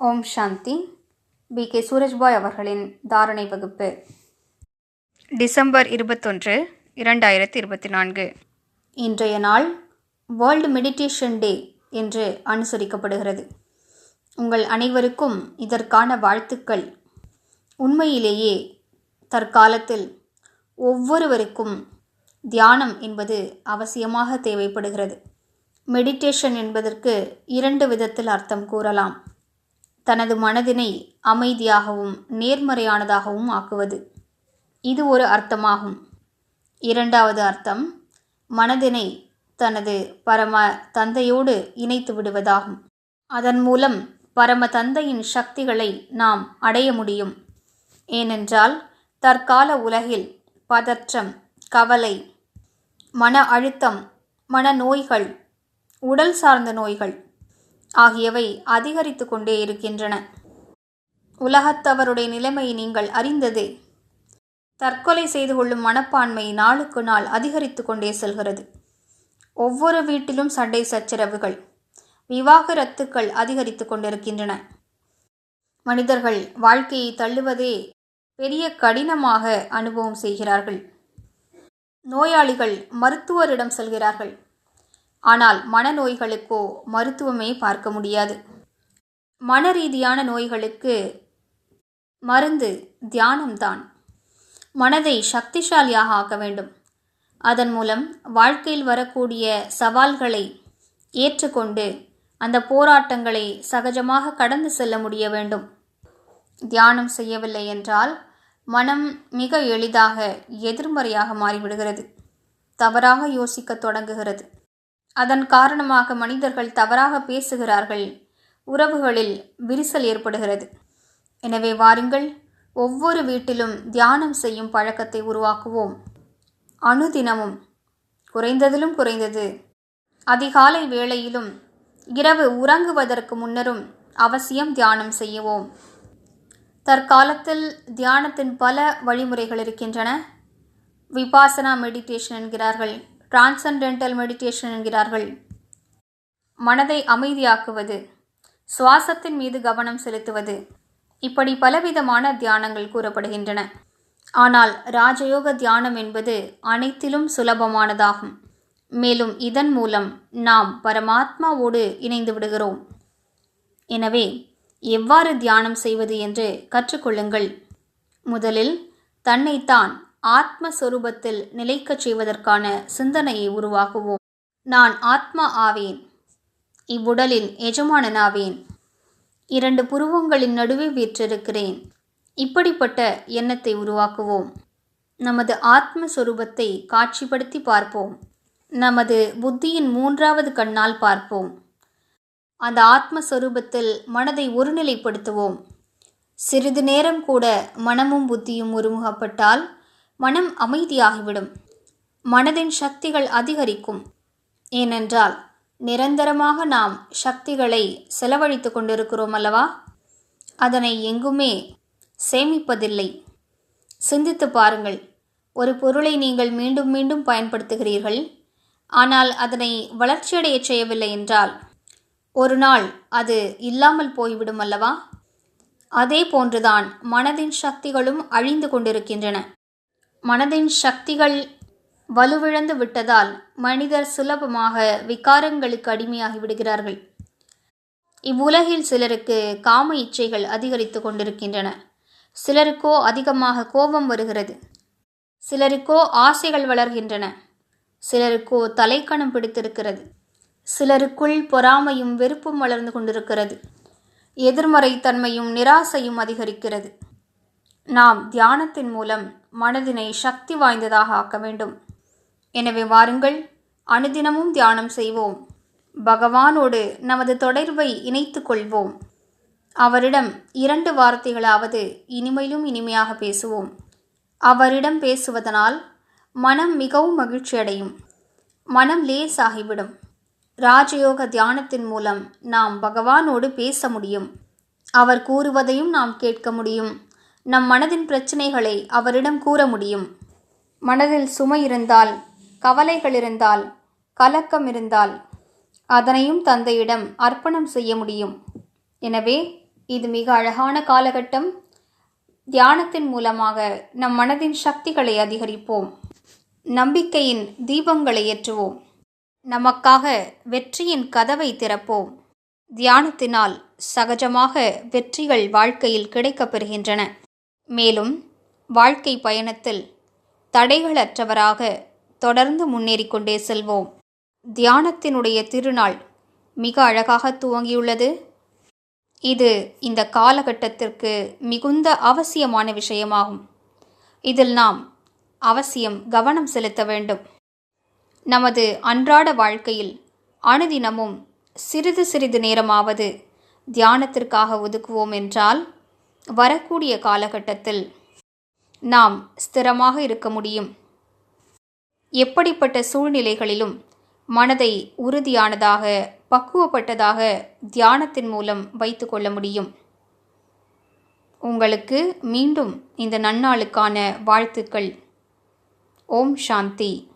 ஓம் சாந்தி. B. K. Surajbhai அவர்களின் தாரணை வகுப்பு. டிசம்பர் இருபத்தொன்று இரண்டாயிரத்தி இருபத்தி நான்கு இன்றைய நாள் வேர்ல்டு மெடிடேஷன் டே என்று அனுசரிக்கப்படுகிறது. உங்கள் அனைவருக்கும் இதற்கான வாழ்த்துக்கள். உண்மையிலேயே தற்காலத்தில் ஒவ்வொருவருக்கும் தியானம் என்பது அவசியமாக தேவைப்படுகிறது. மெடிடேஷன் என்பதற்கு இரண்டு விதத்தில் அர்த்தம் கூறலாம். தனது மனதினை அமைதியாகவும் நேர்மறையானதாகவும் ஆக்குவது. இது ஒரு அர்த்தமாகும். இரண்டாவது அர்த்தம் மனதினை தனது பரம தந்தையோடு இணைத்து விடுவதாகும். அதன் மூலம் பரம தந்தையின் சக்திகளை நாம் அடைய முடியும். ஏனென்றால் தற்கால உலகில் பதற்றம் கவலை மன அழுத்தம் மனநோய்கள் உடல் சார்ந்த நோய்கள் ஆகியவை அதிகரித்து கொண்டே இருக்கின்றன. உலகத்தவருடைய நிலைமையை நீங்கள் அறிந்ததே. தற்கொலை செய்து கொள்ளும் மனப்பான்மை நாளுக்கு நாள் அதிகரித்து கொண்டே செல்கிறது. ஒவ்வொரு வீட்டிலும் சண்டை சச்சரவுகள் விவாகரத்துக்கள் அதிகரித்து கொண்டிருக்கின்றன. மனிதர்கள் வாழ்க்கையை தள்ளுவதே பெரிய கடினமாக அனுபவம் செய்கிறார்கள். நோயாளிகள் மருத்துவரிடம் செல்கிறார்கள். ஆனால் மனநோய்களுக்கோ மருத்துவமே பார்க்க முடியாது. மன ரீதியான நோய்களுக்கு மருந்து தியானம்தான். மனதை சக்திசாலியாக ஆக்க வேண்டும். அதன் மூலம் வாழ்க்கையில் வரக்கூடிய சவால்களை ஏற்றுக்கொண்டு அந்த போராட்டங்களை சகஜமாக கடந்து செல்ல முடிய வேண்டும். தியானம் செய்யவில்லை என்றால் மனம் மிக எளிதாக எதிர்மறையாக மாறிவிடுகிறது. தவறாக யோசிக்க தொடங்குகிறது. அதன் காரணமாக மனிதர்கள் தவறாக பேசுகிறார்கள். உறவுகளில் விரிசல் ஏற்படுகிறது. எனவே வாருங்கள் ஒவ்வொரு வீட்டிலும் தியானம் செய்யும் பழக்கத்தை உருவாக்குவோம். அணுதினமும் குறைந்ததிலும் குறைந்தது. அதிகாலை வேளையிலும் இரவு உறங்குவதற்கு முன்னரும் அவசியம் தியானம் செய்யவோம் தற்காலத்தில் தியானத்தின் பல வழிமுறைகள் இருக்கின்றன. விபாசனா மெடிடேஷன் என்கிறார்கள். டிரான்சன்டென்டல் மெடிடேஷன் என்கிறார்கள். மனதை அமைதியாக்குவது சுவாசத்தின் மீது கவனம் செலுத்துவது இப்படி பலவிதமான தியானங்கள் கூறப்படுகின்றன. ஆனால் ராஜயோக தியானம் என்பது அனைத்திலும் சுலபமானதாகும். மேலும் இதன் மூலம் நாம் பரமாத்மாவோடு இணைந்து விடுகிறோம். எனவே எவ்வாறு தியானம் செய்வது என்று கற்றுக்கொள்ளுங்கள். முதலில் தன்னைத்தான் ஆத்மஸ்வரூபத்தில் நிலைக்கச் செய்வதற்கான சிந்தனையை உருவாக்குவோம். நான் ஆத்மா ஆவேன். இவ்வுடலின் எஜமானனாவேன். இரண்டு புருவங்களின் நடுவே வீற்றிருக்கிறேன். இப்படிப்பட்ட எண்ணத்தை உருவாக்குவோம். நமது ஆத்மஸ்வரூபத்தை காட்சிப்படுத்தி பார்ப்போம். நமது புத்தியின் மூன்றாவது கண்ணால் பார்ப்போம். அந்த ஆத்மஸ்வரூபத்தில் மனதை ஒருநிலைப்படுத்துவோம். சிறிது நேரம் கூட மனமும் புத்தியும் ஒருமுகப்பட்டால் மனம் அமைதியாகிவிடும். மனதின் சக்திகள் அதிகரிக்கும். ஏனென்றால் நிரந்தரமாக நாம் சக்திகளை செலவழித்து கொண்டிருக்கிறோம் அல்லவா? அதனை எங்குமே சேமிப்பதில்லை. சிந்தித்து பாருங்கள். ஒரு பொருளை நீங்கள் மீண்டும் மீண்டும் பயன்படுத்துகிறீர்கள். ஆனால் அதனை வளர்ச்சியடைய செய்யவில்லை என்றால் ஒரு நாள் அது இல்லாமல் போய்விடும் அல்லவா? அதே போன்றுதான் மனதின் சக்திகளும் அழிந்து கொண்டிருக்கின்றன. மனதின் சக்திகள் வலுவிழந்து விட்டதால் மனிதர் சுலபமாக விகாரங்களுக்கு அடிமையாகி விடுகிறார்கள். இவ்வுலகில் சிலருக்கு காம இச்சைகள் அதிகரித்து கொண்டிருக்கின்றன. சிலருக்கோ அதிகமாக கோபம் வருகிறது. சிலருக்கோ ஆசைகள் வளர்கின்றன. சிலருக்கோ தலைக்கணம் பிடித்திருக்கிறது. சிலருக்குள் பொறாமையும் வெறுப்பும் வளர்ந்து கொண்டிருக்கிறது. எதிர்மறை தன்மையும் நிராசையும் அதிகரிக்கிறது. நாம் தியானத்தின் மூலம் மனதினை சக்தி வாய்ந்ததாக ஆக்க வேண்டும். எனவே வாருங்கள் அனுதினமும் தியானம் செய்வோம். பகவானோடு நமது தொடர்பை இணைத்து கொள்வோம். அவரிடம் இரண்டு வார்த்தைகளாவது இனிமையிலும் இனிமையாக பேசுவோம். அவரிடம் பேசுவதனால் மனம் மிகவும் மகிழ்ச்சி அடையும் மனம் லேசாகிவிடும். ராஜயோக தியானத்தின் மூலம் நாம் பகவானோடு பேச முடியும். அவர் கூறுவதையும் நாம் கேட்க முடியும். நம் மனதின் பிரச்சனைகளை அவரிடம் கூற முடியும். மனதில் சுமை இருந்தால் கவலைகள் இருந்தால் கலக்கம் இருந்தால் அதனையும் தந்தையிடம் அர்ப்பணம் செய்ய முடியும். எனவே இது மிக அழகான காலகட்டம். தியானத்தின் மூலமாக நம் மனதின் சக்திகளை அதிகரிப்போம். நம்பிக்கையின் தீபங்களை ஏற்றுவோம். நமக்காக வெற்றியின் கதவை திறப்போம். தியானத்தினால் சகஜமாக வெற்றிகள் வாழ்க்கையில் கிடைக்கப் பெறுகின்றன. மேலும் வாழ்க்கை பயணத்தில் தடைகளற்றவராக தொடர்ந்து முன்னேறி கொண்டே செல்வோம். தியானத்தினுடைய திருநாள் மிக அழகாக துவங்கியுள்ளது. இது இந்த காலகட்டத்திற்கு மிகுந்த அவசியமான விஷயமாகும். இதில் நாம் அவசியம் கவனம் செலுத்த வேண்டும். நமது அன்றாட வாழ்க்கையில் அனுதினமும் சிறிது சிறிது நேரமாவது தியானத்திற்காக ஒதுக்குவோம் என்றால் வரக்கூடிய காலகட்டத்தில் நாம் ஸ்திரமாக இருக்க முடியும். எப்படிப்பட்ட சூழ்நிலைகளிலும் மனதை உறுதியானதாக பக்குவப்பட்டதாக தியானத்தின் மூலம் வைத்துக்கொள்ள முடியும். உங்களுக்கு மீண்டும் இந்த நன்னாளுக்கான வாழ்த்துக்கள். ஓம் சாந்தி.